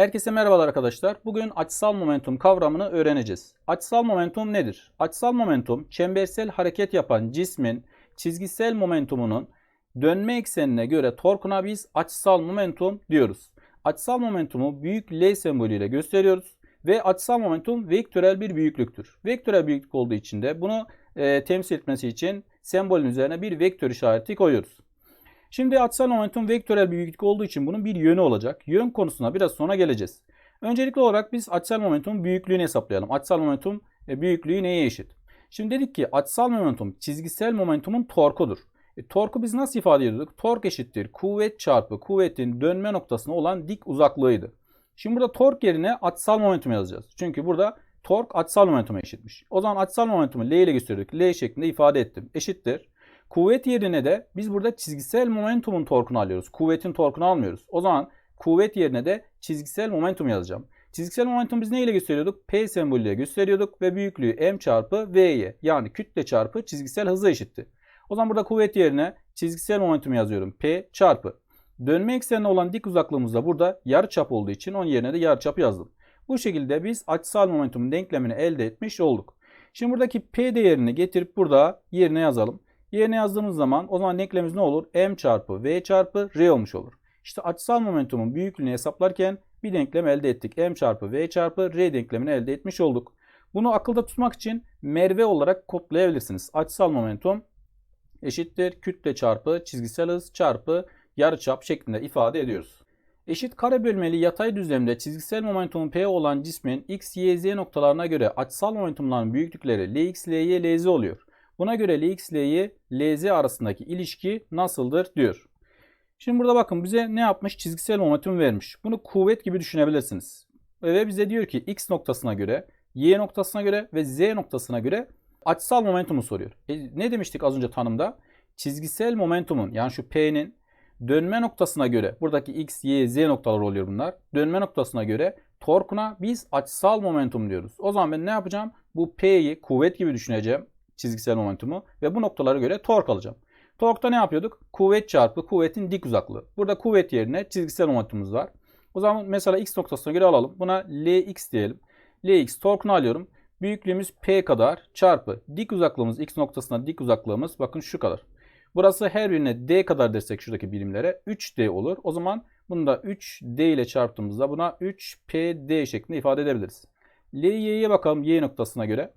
Herkese merhabalar arkadaşlar. Bugün açısal momentum kavramını öğreneceğiz. Açısal momentum nedir? Açısal momentum çembersel hareket yapan cismin çizgisel momentumunun dönme eksenine göre torkuna biz açısal momentum diyoruz. Açısal momentumu büyük L sembolüyle gösteriyoruz ve açısal momentum vektörel bir büyüklüktür. Vektörel büyüklük olduğu için de bunu e, temsil etmesi için sembolün üzerine bir vektör işareti koyuyoruz. Şimdi açısal momentum vektörel bir büyüklük olduğu için bunun bir yönü olacak. Yön konusuna biraz sonra geleceğiz. Öncelikli olarak biz açısal momentumun büyüklüğünü hesaplayalım. Açısal momentum e, büyüklüğü neye eşit? Şimdi dedik ki açısal momentum çizgisel momentumun torkudur. E, torku biz nasıl ifade ediyorduk? Tork eşittir kuvvet çarpı kuvvetin dönme noktasına olan dik uzaklığıydı. Şimdi burada tork yerine açısal momentum yazacağız. Çünkü burada tork açısal momentuma eşitmiş. O zaman açısal momentumu L ile gösteriyorduk. L şeklinde ifade ettim. Eşittir. Kuvvet yerine de biz burada çizgisel momentumun torkunu alıyoruz. Kuvvetin torkunu almıyoruz. O zaman kuvvet yerine de çizgisel momentum yazacağım. Çizgisel momentum biz ne ile gösteriyorduk? P sembolüyle gösteriyorduk ve büyüklüğü m çarpı v'ye yani kütle çarpı çizgisel hızı eşitti. O zaman burada kuvvet yerine çizgisel momentum yazıyorum. P çarpı. Dönme eksenine olan dik uzaklığımız da burada yarıçap olduğu için onun yerine de yarıçap yazdım. Bu şekilde biz açısal momentumun denklemini elde etmiş olduk. Şimdi buradaki P değerini getirip burada yerine yazalım. Yerine yazdığımız zaman o zaman denklemimiz ne olur? M çarpı V çarpı R olmuş olur. İşte açısal momentumun büyüklüğünü hesaplarken bir denklem elde ettik. M çarpı V çarpı R denklemini elde etmiş olduk. Bunu akılda tutmak için merve olarak kodlayabilirsiniz. Açısal momentum eşittir kütle çarpı çizgisel hız çarpı yarıçap şeklinde ifade ediyoruz. Eşit kare bölmeli yatay düzlemde çizgisel momentumu P olan cismin x, y, z noktalarına göre açısal momentumların büyüklükleri Lx, Ly, Lz oluyor. Buna göre Lx, Ly, Lz arasındaki ilişki nasıldır diyor. Şimdi burada bakın bize ne yapmış? Çizgisel momentum vermiş. Bunu kuvvet gibi düşünebilirsiniz. Ve bize diyor ki x noktasına göre, y noktasına göre ve z noktasına göre açısal momentumu soruyor. E, ne demiştik az önce tanımda? Çizgisel momentumun yani şu P'nin dönme noktasına göre buradaki x, y, z noktalar oluyor bunlar. Dönme noktasına göre torkuna biz açısal momentum diyoruz. O zaman ben ne yapacağım? Bu P'yi kuvvet gibi düşüneceğim çizgisel momentumu ve bu noktalara göre tork alacağım. Torkta ne yapıyorduk? Kuvvet çarpı kuvvetin dik uzaklığı. Burada kuvvet yerine çizgisel momentumumuz var. O zaman mesela x noktasına göre alalım. Buna Lx diyelim. Lx torkunu alıyorum. Büyüklüğümüz P kadar çarpı dik uzaklığımız x noktasına dik uzaklığımız bakın şu kadar. Burası her birine d kadar dersek şuradaki birimlere 3d olur. O zaman bunu da 3d ile çarptığımızda buna 3pd şeklinde ifade edebiliriz. Ly'ye bakalım y noktasına göre.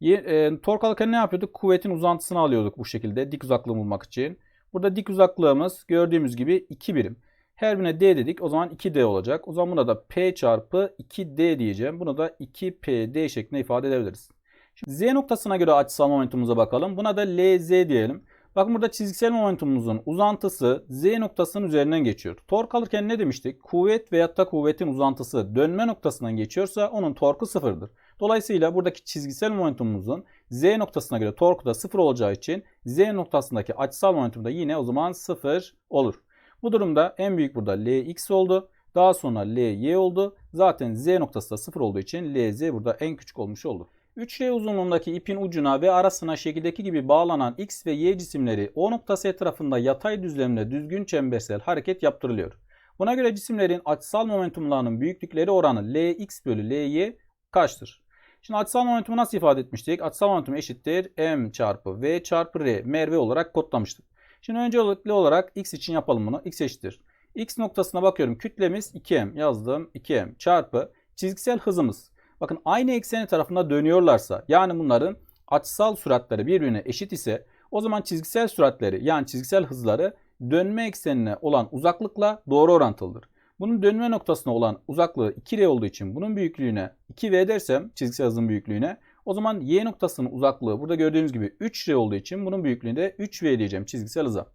E, tork alırken ne yapıyorduk? Kuvvetin uzantısını alıyorduk bu şekilde dik uzaklığı bulmak için. Burada dik uzaklığımız gördüğümüz gibi 2 birim. Her birine d dedik. O zaman 2d olacak. O zaman buna da p çarpı 2d diyeceğim. Bunu da 2pd şeklinde ifade edebiliriz. Şimdi z noktasına göre açısal momentumuza bakalım. Buna da lz diyelim. Bakın burada çizgisel momentumumuzun uzantısı z noktasının üzerinden geçiyor. Tork alırken ne demiştik? Kuvvet veyahut da kuvvetin uzantısı dönme noktasından geçiyorsa onun torku sıfırdır. Dolayısıyla buradaki çizgisel momentumumuzun z noktasına göre torku da sıfır olacağı için z noktasındaki açısal momentum da yine o zaman sıfır olur. Bu durumda en büyük burada Lx oldu. Daha sonra Ly oldu. Zaten z noktası da sıfır olduğu için Lz burada en küçük olmuş oldu. 3L uzunluğundaki ipin ucuna ve arasına şekildeki gibi bağlanan X ve Y cisimleri O noktası etrafında yatay düzlemde düzgün çembersel hareket yaptırılıyor. Buna göre cisimlerin açısal momentumlarının büyüklükleri oranı Lx bölü Ly kaçtır? Şimdi açısal momentumu nasıl ifade etmiştik? Açısal momentum eşittir m çarpı v çarpı r. Merve olarak kodlamıştık. Şimdi öncelikli olarak x için yapalım bunu. x eşittir. x noktasına bakıyorum. Kütlemiz 2m yazdım. 2m çarpı çizgisel hızımız. Bakın aynı ekseni tarafında dönüyorlarsa yani bunların açısal süratleri birbirine eşit ise o zaman çizgisel süratleri yani çizgisel hızları dönme eksenine olan uzaklıkla doğru orantılıdır. Bunun dönme noktasına olan uzaklığı 2R olduğu için bunun büyüklüğüne 2V dersem çizgisel hızın büyüklüğüne o zaman Y noktasının uzaklığı burada gördüğünüz gibi 3R olduğu için bunun büyüklüğünde 3V diyeceğim çizgisel hıza.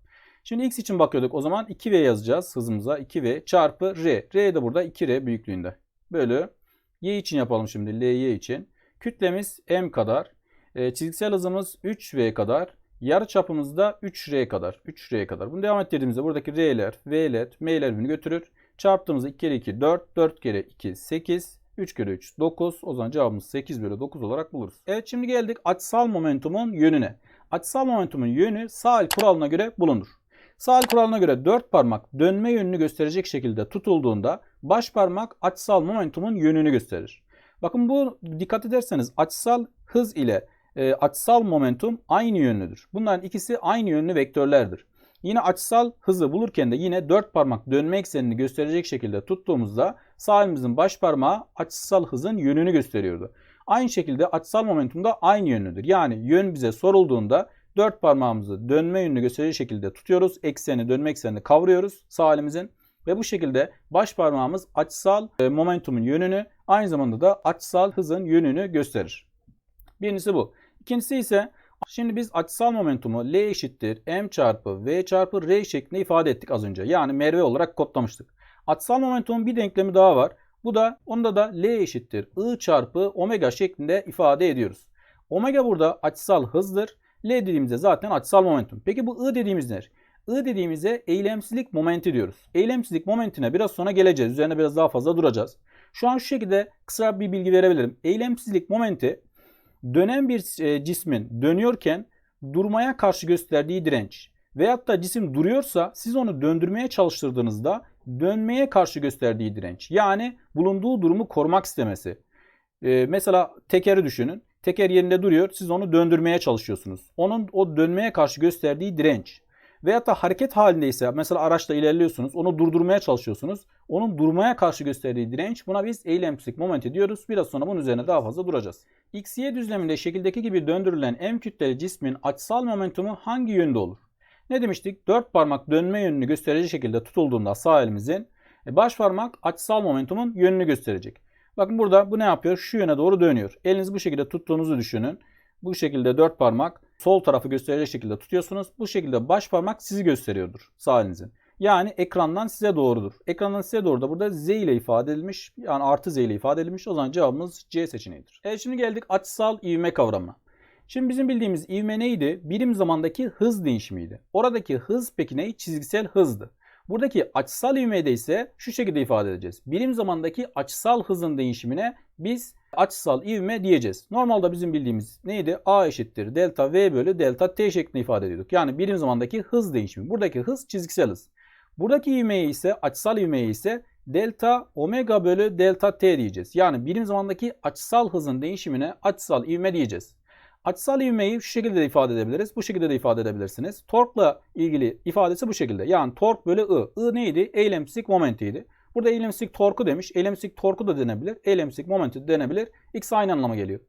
Şimdi X için bakıyorduk o zaman 2V yazacağız hızımıza 2V çarpı R. R de burada 2R büyüklüğünde. Bölü Y için yapalım şimdi Ly için. Kütlemiz M kadar. E, çizgisel hızımız 3V kadar. Yarı çapımız da 3R kadar. 3R kadar. Bunu devam ettirdiğimizde buradaki R'ler, V'ler, M'ler bunu götürür. Çarptığımızda 2 kere 2 4, 4 kere 2 8, 3 kere 3 9. O zaman cevabımız 8 bölü 9 olarak buluruz. Evet şimdi geldik açısal momentumun yönüne. Açısal momentumun yönü sağ el kuralına göre bulunur. Sağ el kuralına göre 4 parmak dönme yönünü gösterecek şekilde tutulduğunda Baş parmak açısal momentumun yönünü gösterir. Bakın bu dikkat ederseniz açısal hız ile e, açısal momentum aynı yönlüdür. Bunların ikisi aynı yönlü vektörlerdir. Yine açısal hızı bulurken de yine dört parmak dönme eksenini gösterecek şekilde tuttuğumuzda sağ elimizin baş parmağı açısal hızın yönünü gösteriyordu. Aynı şekilde açısal momentum da aynı yönlüdür. Yani yön bize sorulduğunda dört parmağımızı dönme yönünü gösterecek şekilde tutuyoruz. Ekseni dönme eksenini kavruyoruz sağ elimizin. Ve bu şekilde baş parmağımız açısal e, momentumun yönünü aynı zamanda da açısal hızın yönünü gösterir. Birincisi bu. İkincisi ise şimdi biz açısal momentumu L eşittir M çarpı V çarpı R şeklinde ifade ettik az önce. Yani Merve olarak kodlamıştık. Açısal momentumun bir denklemi daha var. Bu da onda da L eşittir I çarpı omega şeklinde ifade ediyoruz. Omega burada açısal hızdır. L dediğimizde zaten açısal momentum. Peki bu I dediğimiz nedir? I dediğimize eylemsizlik momenti diyoruz. Eylemsizlik momentine biraz sonra geleceğiz. Üzerine biraz daha fazla duracağız. Şu an şu şekilde kısa bir bilgi verebilirim. Eylemsizlik momenti dönen bir e, cismin dönüyorken durmaya karşı gösterdiği direnç veyahut da cisim duruyorsa siz onu döndürmeye çalıştırdığınızda dönmeye karşı gösterdiği direnç. Yani bulunduğu durumu korumak istemesi. Ee, mesela tekeri düşünün. Teker yerinde duruyor. Siz onu döndürmeye çalışıyorsunuz. Onun o dönmeye karşı gösterdiği direnç. Veyahut da hareket halindeyse mesela araçla ilerliyorsunuz. Onu durdurmaya çalışıyorsunuz. Onun durmaya karşı gösterdiği direnç buna biz eylemsizlik momenti diyoruz. Biraz sonra bunun üzerine daha fazla duracağız. X-Y düzleminde şekildeki gibi döndürülen M kütleli cismin açısal momentumu hangi yönde olur? Ne demiştik? Dört parmak dönme yönünü gösterici şekilde tutulduğunda sağ elimizin e, baş parmak açısal momentumun yönünü gösterecek. Bakın burada bu ne yapıyor? Şu yöne doğru dönüyor. Elinizi bu şekilde tuttuğunuzu düşünün. Bu şekilde dört parmak sol tarafı gösterecek şekilde tutuyorsunuz. Bu şekilde baş parmak sizi gösteriyordur sağ. Yani ekrandan size doğrudur. Ekrandan size doğru da burada Z ile ifade edilmiş. Yani artı Z ile ifade edilmiş. O zaman cevabımız C seçeneğidir. Evet şimdi geldik açısal ivme kavramına. Şimdi bizim bildiğimiz ivme neydi? Birim zamandaki hız değişimiydi. Oradaki hız peki ne? Çizgisel hızdı. Buradaki açısal ivmede ise şu şekilde ifade edeceğiz. Birim zamandaki açısal hızın değişimine biz açısal ivme diyeceğiz. Normalde bizim bildiğimiz neydi? A eşittir delta V bölü delta T şeklinde ifade ediyorduk. Yani birim zamandaki hız değişimi. Buradaki hız çizgisel hız. Buradaki ivmeye ise açısal ivmeye ise delta omega bölü delta T diyeceğiz. Yani birim zamandaki açısal hızın değişimine açısal ivme diyeceğiz. Açısal ivmeyi şu şekilde de ifade edebiliriz. Bu şekilde de ifade edebilirsiniz. Torkla ilgili ifadesi bu şekilde. Yani tork bölü I. I neydi? Eylemsizlik momentiydi. Burada eylemsizlik torku demiş. Eylemsizlik torku da denebilir. Eylemsizlik momenti de denebilir. İkisi aynı anlama geliyor.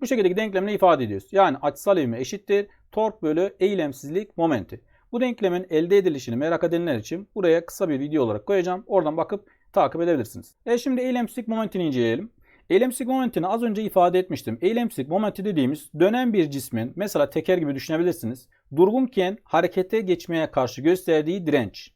Bu şekilde denklemle ifade ediyoruz. Yani açısal ivme eşittir. Tork bölü eylemsizlik momenti. Bu denklemin elde edilişini merak edenler için buraya kısa bir video olarak koyacağım. Oradan bakıp takip edebilirsiniz. E şimdi eylemsizlik momentini inceleyelim. Eylemsizlik momentini az önce ifade etmiştim. Eylemsizlik momenti dediğimiz dönen bir cismin mesela teker gibi düşünebilirsiniz. Durgunken harekete geçmeye karşı gösterdiği direnç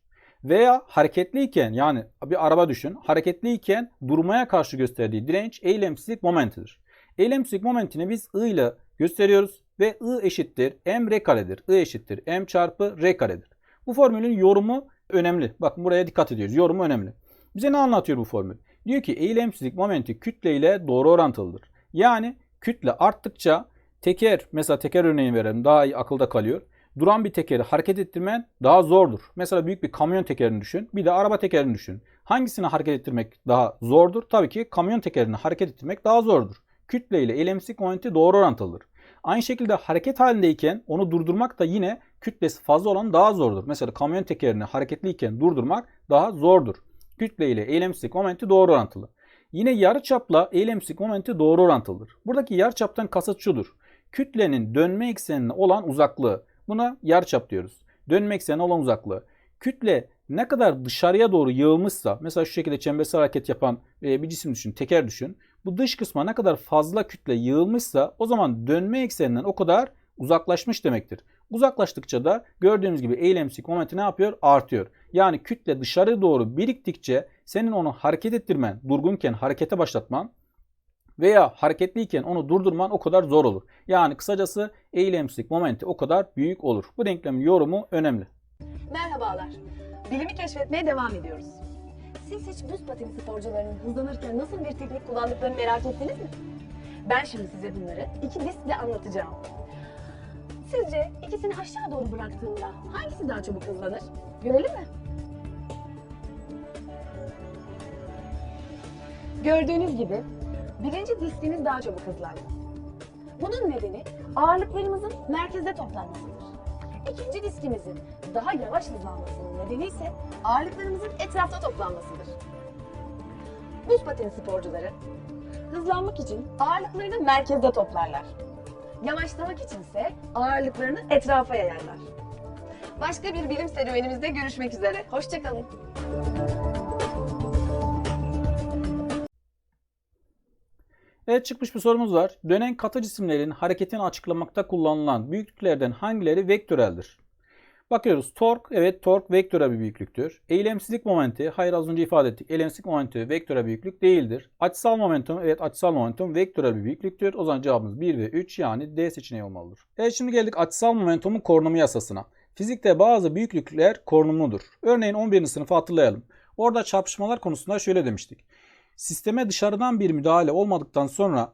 veya hareketliyken yani bir araba düşün hareketliyken durmaya karşı gösterdiği direnç eylemsizlik momentidir. Eylemsizlik momentini biz I ile gösteriyoruz ve I eşittir m r karedir. I eşittir m çarpı r karedir. Bu formülün yorumu önemli. Bakın buraya dikkat ediyoruz. Yorumu önemli. Bize ne anlatıyor bu formül? Diyor ki eylemsizlik momenti kütle ile doğru orantılıdır. Yani kütle arttıkça teker mesela teker örneği verelim daha iyi akılda kalıyor. Duran bir tekeri hareket ettirmen daha zordur. Mesela büyük bir kamyon tekerini düşün. Bir de araba tekerini düşün. Hangisini hareket ettirmek daha zordur? Tabii ki kamyon tekerini hareket ettirmek daha zordur. Kütle ile eylemsizlik momenti doğru orantılıdır. Aynı şekilde hareket halindeyken onu durdurmak da yine kütlesi fazla olan daha zordur. Mesela kamyon tekerini hareketliyken durdurmak daha zordur kütle ile eylemsizlik momenti doğru orantılı. Yine yarıçapla eylemsizlik momenti doğru orantılıdır. Buradaki yarıçaptan kasıt şudur. Kütlenin dönme eksenine olan uzaklığı. Buna yarıçap diyoruz. Dönme eksenine olan uzaklığı. Kütle ne kadar dışarıya doğru yığılmışsa, mesela şu şekilde çembersel hareket yapan e, bir cisim düşün, teker düşün. Bu dış kısma ne kadar fazla kütle yığılmışsa o zaman dönme ekseninden o kadar uzaklaşmış demektir. Uzaklaştıkça da gördüğümüz gibi eylemsizlik momenti ne yapıyor? Artıyor. Yani kütle dışarı doğru biriktikçe senin onu hareket ettirmen, durgunken harekete başlatman veya hareketliyken onu durdurman o kadar zor olur. Yani kısacası eylemsizlik momenti o kadar büyük olur. Bu denklemin yorumu önemli. Merhabalar. Bilimi keşfetmeye devam ediyoruz. Siz hiç buz pateni sporcularının hızlanırken nasıl bir teknik kullandıklarını merak ettiniz mi? Ben şimdi size bunları iki diskle anlatacağım. Sizce ikisini aşağı doğru bıraktığımda hangisi daha çabuk hızlanır? Görelim mi? Gördüğünüz gibi birinci diskimiz daha çabuk hızlandı. Bunun nedeni ağırlıklarımızın merkezde toplanmasıdır. İkinci diskimizin daha yavaş hızlanmasının nedeni ise ağırlıklarımızın etrafta toplanmasıdır. Buz pateni sporcuları hızlanmak için ağırlıklarını merkezde toplarlar. Yavaşlamak içinse ağırlıklarını etrafa yayarlar. Başka bir bilim serüvenimizde görüşmek üzere. Hoşçakalın. Evet çıkmış bir sorumuz var. Dönen katı cisimlerin hareketini açıklamakta kullanılan büyüklüklerden hangileri vektöreldir? Bakıyoruz. Tork, evet tork vektörel bir büyüklüktür. Eylemsizlik momenti, hayır az önce ifade ettik. Eylemsizlik momenti vektörel büyüklük değildir. Açısal momentum, evet açısal momentum vektörel bir büyüklüktür. O zaman cevabımız 1 ve 3 yani D seçeneği olmalıdır. Evet şimdi geldik açısal momentumun korunumu yasasına. Fizikte bazı büyüklükler korunumludur. Örneğin 11. sınıfı hatırlayalım. Orada çarpışmalar konusunda şöyle demiştik. Sisteme dışarıdan bir müdahale olmadıktan sonra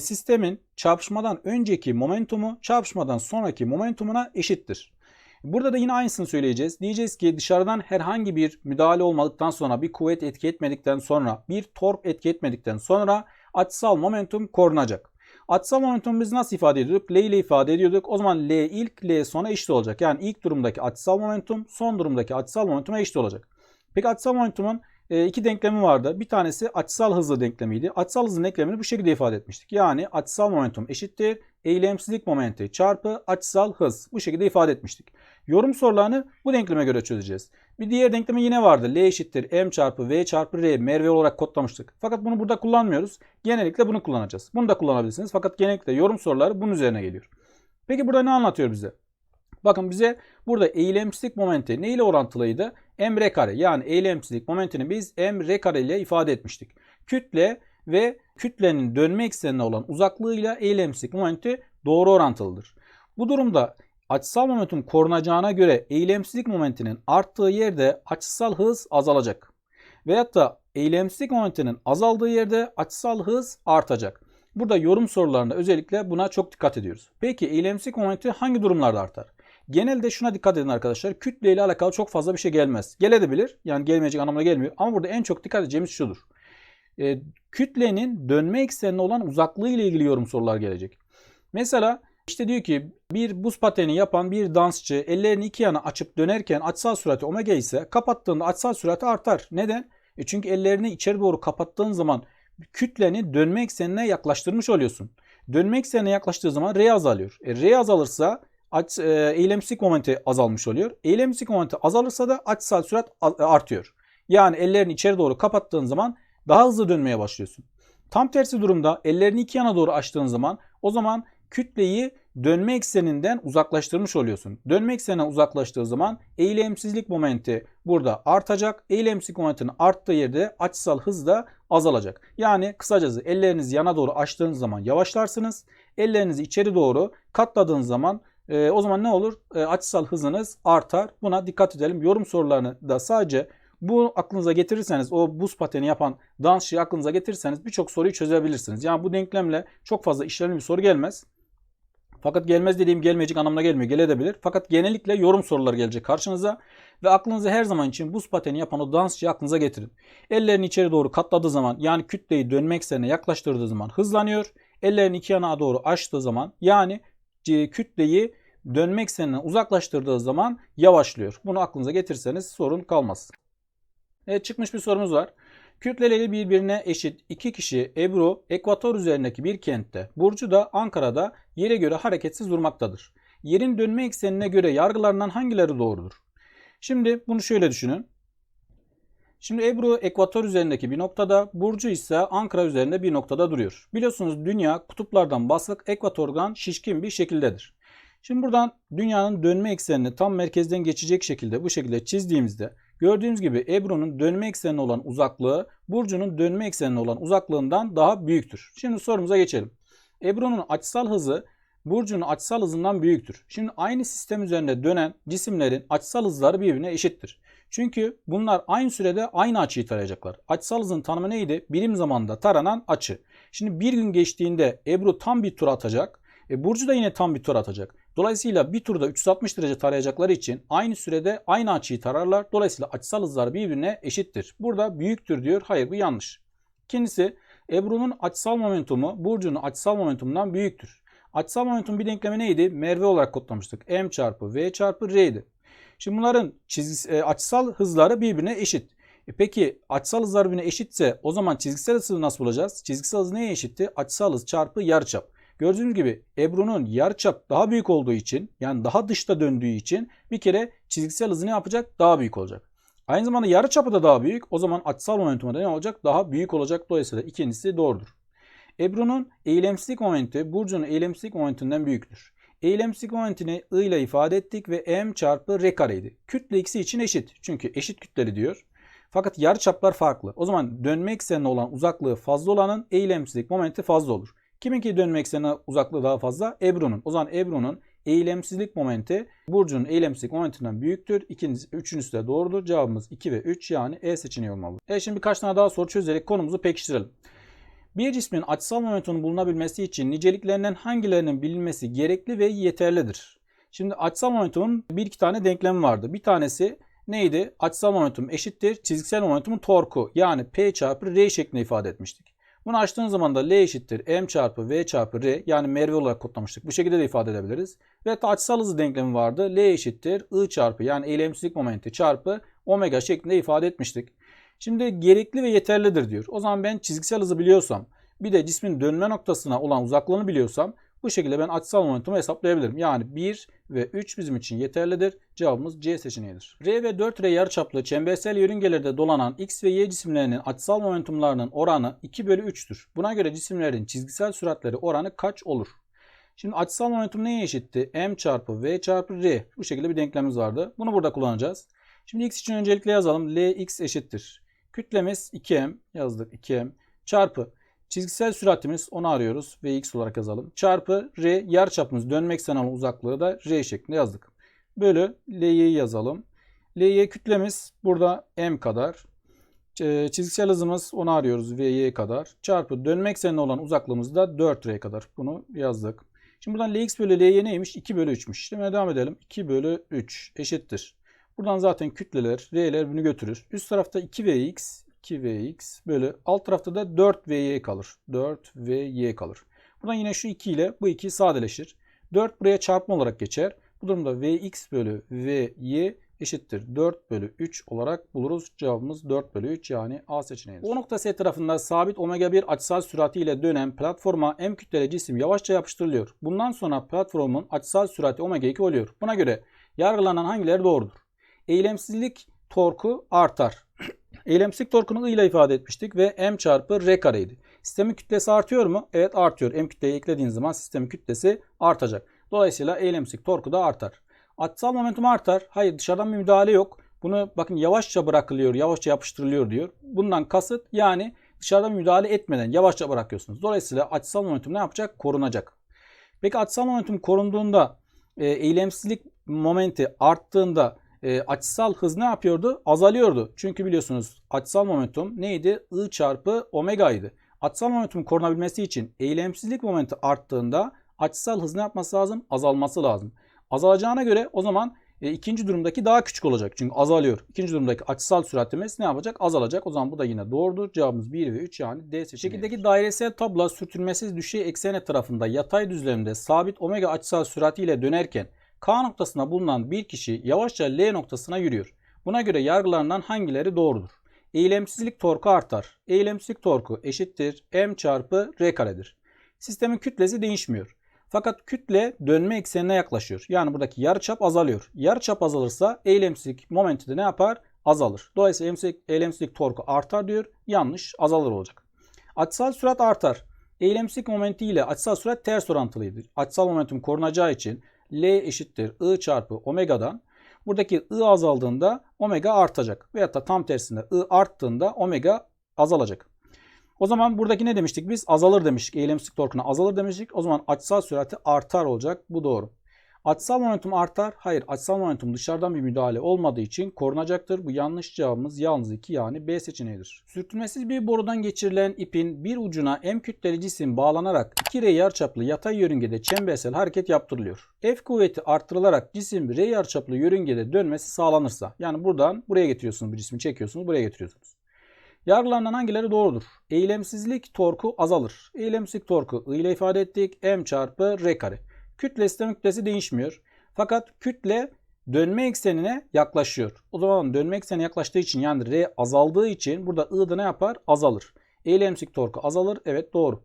sistemin çarpışmadan önceki momentumu çarpışmadan sonraki momentumuna eşittir. Burada da yine aynısını söyleyeceğiz. Diyeceğiz ki dışarıdan herhangi bir müdahale olmadıktan sonra, bir kuvvet etki etmedikten sonra, bir tork etki etmedikten sonra açısal momentum korunacak. Açısal momentumu biz nasıl ifade ediyorduk? L ile ifade ediyorduk. O zaman L ilk, L sona eşit olacak. Yani ilk durumdaki açısal momentum son durumdaki açısal momentuma eşit olacak. Peki açısal momentumun iki denklemi vardı. Bir tanesi açısal hızlı denklemiydi. Açısal hızın denklemini bu şekilde ifade etmiştik. Yani açısal momentum eşittir eylemsizlik momenti çarpı açısal hız. Bu şekilde ifade etmiştik. Yorum sorularını bu denkleme göre çözeceğiz. Bir diğer denklemi yine vardı. L eşittir m çarpı v çarpı r merve olarak kodlamıştık. Fakat bunu burada kullanmıyoruz. Genellikle bunu kullanacağız. Bunu da kullanabilirsiniz. Fakat genellikle yorum soruları bunun üzerine geliyor. Peki burada ne anlatıyor bize? Bakın bize burada eylemsizlik momenti ne ile orantılıydı? M r kare yani eylemsizlik momentini biz M r kare ile ifade etmiştik. Kütle ve kütlenin dönme eksenine olan uzaklığıyla eylemsizlik momenti doğru orantılıdır. Bu durumda açısal momentum korunacağına göre eylemsizlik momentinin arttığı yerde açısal hız azalacak. Veyahut da eylemsizlik momentinin azaldığı yerde açısal hız artacak. Burada yorum sorularında özellikle buna çok dikkat ediyoruz. Peki eylemsizlik momenti hangi durumlarda artar? Genelde şuna dikkat edin arkadaşlar. Kütle ile alakalı çok fazla bir şey gelmez. Gelebilir. Yani gelmeyecek anlamına gelmiyor. Ama burada en çok dikkat edeceğimiz şudur. E, kütlenin dönme eksenine olan uzaklığı ile ilgili yorum sorular gelecek. Mesela işte diyor ki bir buz pateni yapan bir dansçı ellerini iki yana açıp dönerken açısal sürati omega ise kapattığında açısal sürati artar. Neden? E çünkü ellerini içeri doğru kapattığın zaman kütleni dönme eksenine yaklaştırmış oluyorsun. Dönme eksenine yaklaştığı zaman R azalıyor. E, R azalırsa aç, e, eylemsizlik momenti azalmış oluyor. Eylemsizlik momenti azalırsa da açısal sürat a- artıyor. Yani ellerini içeri doğru kapattığın zaman daha hızlı dönmeye başlıyorsun. Tam tersi durumda ellerini iki yana doğru açtığın zaman o zaman kütleyi dönme ekseninden uzaklaştırmış oluyorsun. Dönme ekseninden uzaklaştığı zaman eylemsizlik momenti burada artacak. Eylemsizlik momentinin arttığı yerde açısal hız da azalacak. Yani kısacası ellerinizi yana doğru açtığınız zaman yavaşlarsınız. Ellerinizi içeri doğru katladığınız zaman e, o zaman ne olur? E, açısal hızınız artar. Buna dikkat edelim. Yorum sorularını da sadece bu aklınıza getirirseniz o buz pateni yapan dansçıyı aklınıza getirirseniz birçok soruyu çözebilirsiniz. Yani bu denklemle çok fazla işlemli bir soru gelmez. Fakat gelmez dediğim gelmeyecek anlamına gelmiyor. Gelebilir. Fakat genellikle yorum soruları gelecek karşınıza. Ve aklınıza her zaman için buz pateni yapan o dansçıyı aklınıza getirin. Ellerini içeri doğru katladığı zaman yani kütleyi dönme eksenine yaklaştırdığı zaman hızlanıyor. Ellerini iki yana doğru açtığı zaman yani e, kütleyi dönme ekseninden uzaklaştırdığı zaman yavaşlıyor. Bunu aklınıza getirseniz sorun kalmaz. Evet çıkmış bir sorumuz var. Kütleleri birbirine eşit iki kişi Ebru ekvator üzerindeki bir kentte, Burcu da Ankara'da yere göre hareketsiz durmaktadır. Yerin dönme eksenine göre yargılarından hangileri doğrudur? Şimdi bunu şöyle düşünün. Şimdi Ebru ekvator üzerindeki bir noktada, Burcu ise Ankara üzerinde bir noktada duruyor. Biliyorsunuz dünya kutuplardan basık, ekvatordan şişkin bir şekildedir. Şimdi buradan dünyanın dönme eksenini tam merkezden geçecek şekilde bu şekilde çizdiğimizde gördüğümüz gibi Ebru'nun dönme eksenine olan uzaklığı Burcu'nun dönme eksenine olan uzaklığından daha büyüktür. Şimdi sorumuza geçelim. Ebru'nun açısal hızı Burcu'nun açısal hızından büyüktür. Şimdi aynı sistem üzerinde dönen cisimlerin açısal hızları birbirine eşittir. Çünkü bunlar aynı sürede aynı açıyı tarayacaklar. Açısal hızın tanımı neydi? Birim zamanda taranan açı. Şimdi bir gün geçtiğinde Ebru tam bir tur atacak. E, Burcu da yine tam bir tur atacak. Dolayısıyla bir turda 360 derece tarayacakları için aynı sürede aynı açıyı tararlar. Dolayısıyla açısal hızlar birbirine eşittir. Burada büyüktür diyor. Hayır bu yanlış. İkincisi Ebru'nun açısal momentumu Burcu'nun açısal momentumundan büyüktür. Açısal momentum bir denklemi neydi? Merve olarak kodlamıştık. M çarpı V çarpı R'ydi. Şimdi bunların çizgis, e, açısal hızları birbirine eşit. E peki açısal hızlar birbirine eşitse o zaman çizgisel hızı nasıl bulacağız? Çizgisel hız neye eşitti? Açısal hız çarpı yarıçap. Gördüğünüz gibi Ebru'nun yarıçap daha büyük olduğu için yani daha dışta döndüğü için bir kere çizgisel hızı ne yapacak? Daha büyük olacak. Aynı zamanda yarıçapı da daha büyük. O zaman açısal momentumu da ne olacak? Daha büyük olacak. Dolayısıyla ikincisi doğrudur. Ebru'nun eylemsizlik momenti Burcu'nun eylemsizlik momentinden büyüktür. Eylemsizlik momentini I ile ifade ettik ve M çarpı R kareydi. Kütle ikisi için eşit. Çünkü eşit kütleli diyor. Fakat yarıçaplar farklı. O zaman dönme eksenine olan uzaklığı fazla olanın eylemsizlik momenti fazla olur. Kiminki dönme eksenine uzaklığı daha fazla? Ebru'nun. O zaman Ebru'nun eylemsizlik momenti Burcu'nun eylemsizlik momentinden büyüktür. İkincisi, üçüncüsü de doğrudur. Cevabımız 2 ve 3 yani E seçeneği olmalı. Evet şimdi birkaç tane daha soru çözerek konumuzu pekiştirelim. Bir cismin açısal momentumun bulunabilmesi için niceliklerinden hangilerinin bilinmesi gerekli ve yeterlidir? Şimdi açısal momentumun bir iki tane denklemi vardı. Bir tanesi neydi? Açısal momentum eşittir çizgisel momentumun torku yani P çarpı R şeklinde ifade etmiştik. Bunu açtığın zaman da L eşittir M çarpı V çarpı R yani Merve olarak kodlamıştık. Bu şekilde de ifade edebiliriz. Ve açısal hızı denklemi vardı. L eşittir I çarpı yani eylemsizlik momenti çarpı omega şeklinde ifade etmiştik. Şimdi gerekli ve yeterlidir diyor. O zaman ben çizgisel hızı biliyorsam bir de cismin dönme noktasına olan uzaklığını biliyorsam bu şekilde ben açısal momentumu hesaplayabilirim. Yani 1 ve 3 bizim için yeterlidir. Cevabımız C seçeneğidir. R ve 4R yarıçaplı çembersel yörüngelerde dolanan X ve Y cisimlerinin açısal momentumlarının oranı 2 bölü 3'tür. Buna göre cisimlerin çizgisel süratleri oranı kaç olur? Şimdi açısal momentum neye eşitti? M çarpı V çarpı R. Bu şekilde bir denklemimiz vardı. Bunu burada kullanacağız. Şimdi X için öncelikle yazalım. Lx eşittir. Kütlemiz 2M yazdık 2M çarpı Çizgisel süratimiz onu arıyoruz. Vx olarak yazalım. Çarpı r yarıçapımız dönmek istenen uzaklığı da r şeklinde yazdık. Bölü ly'yi yazalım. ly kütlemiz burada m kadar. Çizgisel hızımız onu arıyoruz vy kadar. Çarpı dönmek istenen olan uzaklığımız da 4r kadar. Bunu yazdık. Şimdi buradan lx bölü ly neymiş? 2 bölü 3'müş. İşlemeye devam edelim. 2 bölü 3 eşittir. Buradan zaten kütleler, r'ler bunu götürür. Üst tarafta 2vx, 2vx bölü alt tarafta da 4vy kalır. 4vy kalır. Buradan yine şu 2 ile bu 2 sadeleşir. 4 buraya çarpma olarak geçer. Bu durumda vx bölü vy eşittir 4 bölü 3 olarak buluruz. Cevabımız 4 bölü 3 yani A seçeneğidir. O nokta S tarafında sabit omega 1 açısal süratiyle dönen platforma M kütleli cisim yavaşça yapıştırılıyor. Bundan sonra platformun açısal sürati omega 2 oluyor. Buna göre yargılanan hangileri doğrudur? Eylemsizlik torku artar. Eylemsizlik torkunu I ile ifade etmiştik ve M çarpı R kareydi. Sistemin kütlesi artıyor mu? Evet artıyor. M kütleyi eklediğiniz zaman sistemin kütlesi artacak. Dolayısıyla eylemsizlik torku da artar. Açısal momentum artar. Hayır dışarıdan bir müdahale yok. Bunu bakın yavaşça bırakılıyor, yavaşça yapıştırılıyor diyor. Bundan kasıt yani dışarıdan müdahale etmeden yavaşça bırakıyorsunuz. Dolayısıyla açısal momentum ne yapacak? Korunacak. Peki açısal momentum korunduğunda e, eylemsizlik momenti arttığında e, açısal hız ne yapıyordu? Azalıyordu. Çünkü biliyorsunuz açısal momentum neydi? I çarpı omega idi. Açısal momentum korunabilmesi için eylemsizlik momenti arttığında açısal hız ne yapması lazım? Azalması lazım. Azalacağına göre o zaman e, ikinci durumdaki daha küçük olacak. Çünkü azalıyor. İkinci durumdaki açısal süratimiz ne yapacak? Azalacak. O zaman bu da yine doğrudur. Cevabımız 1 ve 3 yani D seçeneği. Şekildeki dairesel tabla sürtünmesiz düşey eksen etrafında yatay düzlemde sabit omega açısal süratiyle dönerken K noktasına bulunan bir kişi yavaşça L noktasına yürüyor. Buna göre yargılarından hangileri doğrudur? Eylemsizlik torku artar. Eylemsizlik torku eşittir M çarpı R karedir. Sistemin kütlesi değişmiyor. Fakat kütle dönme eksenine yaklaşıyor. Yani buradaki yarıçap azalıyor. Yarıçap azalırsa eylemsizlik momenti de ne yapar? Azalır. Dolayısıyla eylemsizlik, eylemsizlik torku artar diyor. Yanlış azalır olacak. Açısal sürat artar. Eylemsizlik momenti ile açısal sürat ters orantılıydır. Açısal momentum korunacağı için L eşittir I çarpı omega'dan buradaki I azaldığında omega artacak. Veyahut da tam tersinde I arttığında omega azalacak. O zaman buradaki ne demiştik biz? Azalır demiştik. Eylemsizlik torkuna azalır demiştik. O zaman açısal sürati artar olacak. Bu doğru. Açısal momentum artar. Hayır açısal momentum dışarıdan bir müdahale olmadığı için korunacaktır. Bu yanlış cevabımız yalnız 2 yani B seçeneğidir. Sürtünmesiz bir borudan geçirilen ipin bir ucuna M kütleli cisim bağlanarak 2R yarıçaplı yatay yörüngede çembersel hareket yaptırılıyor. F kuvveti artırılarak cisim R yarıçaplı yörüngede dönmesi sağlanırsa yani buradan buraya getiriyorsunuz bu cismi çekiyorsunuz buraya getiriyorsunuz. Yargılanan hangileri doğrudur? Eylemsizlik torku azalır. Eylemsizlik torku I ile ifade ettik. M çarpı R kare. Kütle istem kütlesi değişmiyor. Fakat kütle dönme eksenine yaklaşıyor. O zaman dönme eksenine yaklaştığı için yani R azaldığı için burada I da ne yapar? Azalır. Eylemsizlik torku azalır. Evet doğru.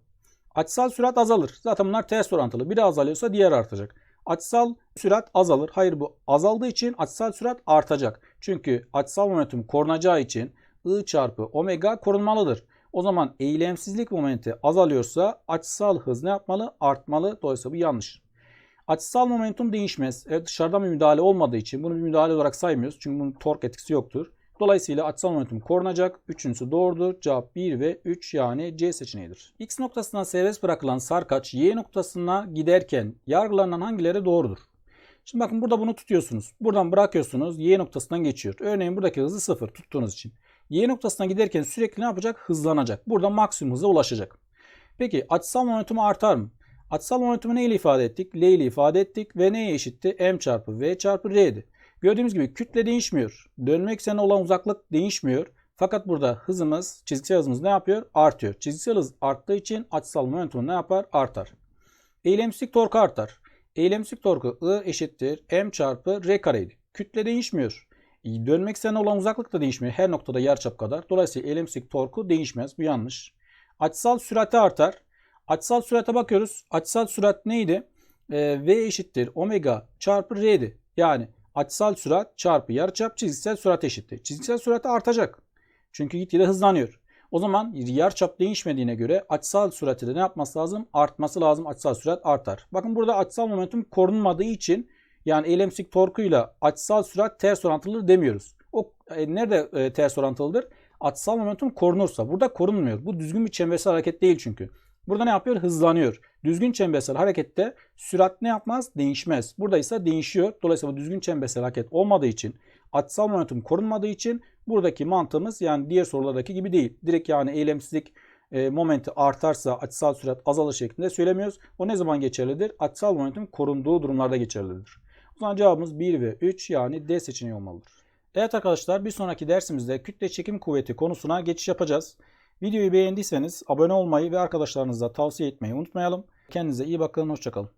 Açısal sürat azalır. Zaten bunlar ters orantılı. Biri azalıyorsa diğer artacak. Açısal sürat azalır. Hayır bu azaldığı için açısal sürat artacak. Çünkü açısal momentum korunacağı için I çarpı omega korunmalıdır. O zaman eylemsizlik momenti azalıyorsa açısal hız ne yapmalı? Artmalı. Dolayısıyla bu yanlış. Açısal momentum değişmez. Evet, dışarıdan bir müdahale olmadığı için bunu bir müdahale olarak saymıyoruz. Çünkü bunun tork etkisi yoktur. Dolayısıyla açısal momentum korunacak. Üçüncüsü doğrudur. Cevap 1 ve 3 yani C seçeneğidir. X noktasından serbest bırakılan sarkaç Y noktasına giderken yargılanan hangileri doğrudur? Şimdi bakın burada bunu tutuyorsunuz. Buradan bırakıyorsunuz. Y noktasından geçiyor. Örneğin buradaki hızı 0 tuttuğunuz için. Y noktasına giderken sürekli ne yapacak? Hızlanacak. Burada maksimum hıza ulaşacak. Peki açısal momentumu artar mı? Açısal momentumu ne ile ifade ettik? L ile ifade ettik ve neye eşitti? M çarpı V çarpı R'di. Gördüğümüz gibi kütle değişmiyor. Dönme eksenine olan uzaklık değişmiyor. Fakat burada hızımız, çizgisel hızımız ne yapıyor? Artıyor. Çizgisel hız arttığı için açısal momentum ne yapar? Artar. Eylemsizlik torku artar. Eylemsizlik torku I eşittir M çarpı R kareydi. Kütle değişmiyor. Dönme eksenine olan uzaklık da değişmiyor. Her noktada yarıçap kadar. Dolayısıyla eylemsizlik torku değişmez. Bu yanlış. Açısal sürati artar. Açısal sürate bakıyoruz. Açısal sürat neydi? Ee, v eşittir omega çarpı r'di. Yani açısal sürat çarpı yarıçap çizgisel sürat eşittir. Çizgisel sürat artacak. Çünkü gitgide hızlanıyor. O zaman yarıçap değişmediğine göre açısal sürati de ne yapması lazım? Artması lazım. Açısal sürat artar. Bakın burada açısal momentum korunmadığı için yani eylemsizlik torkuyla açısal sürat ters orantılıdır demiyoruz. O e, nerede e, ters orantılıdır? Açısal momentum korunursa. Burada korunmuyor. Bu düzgün bir çembersel hareket değil çünkü. Burada ne yapıyor? Hızlanıyor. Düzgün çembersel harekette sürat ne yapmaz? Değişmez. Burada ise değişiyor. Dolayısıyla bu düzgün çembersel hareket olmadığı için açısal momentum korunmadığı için buradaki mantığımız yani diğer sorulardaki gibi değil. Direkt yani eylemsizlik e, momenti artarsa açısal sürat azalır şeklinde söylemiyoruz. O ne zaman geçerlidir? Açısal momentum korunduğu durumlarda geçerlidir. O zaman cevabımız 1 ve 3 yani D seçeneği olmalıdır. Evet arkadaşlar bir sonraki dersimizde kütle çekim kuvveti konusuna geçiş yapacağız. Videoyu beğendiyseniz abone olmayı ve arkadaşlarınıza tavsiye etmeyi unutmayalım. Kendinize iyi bakın, hoşçakalın.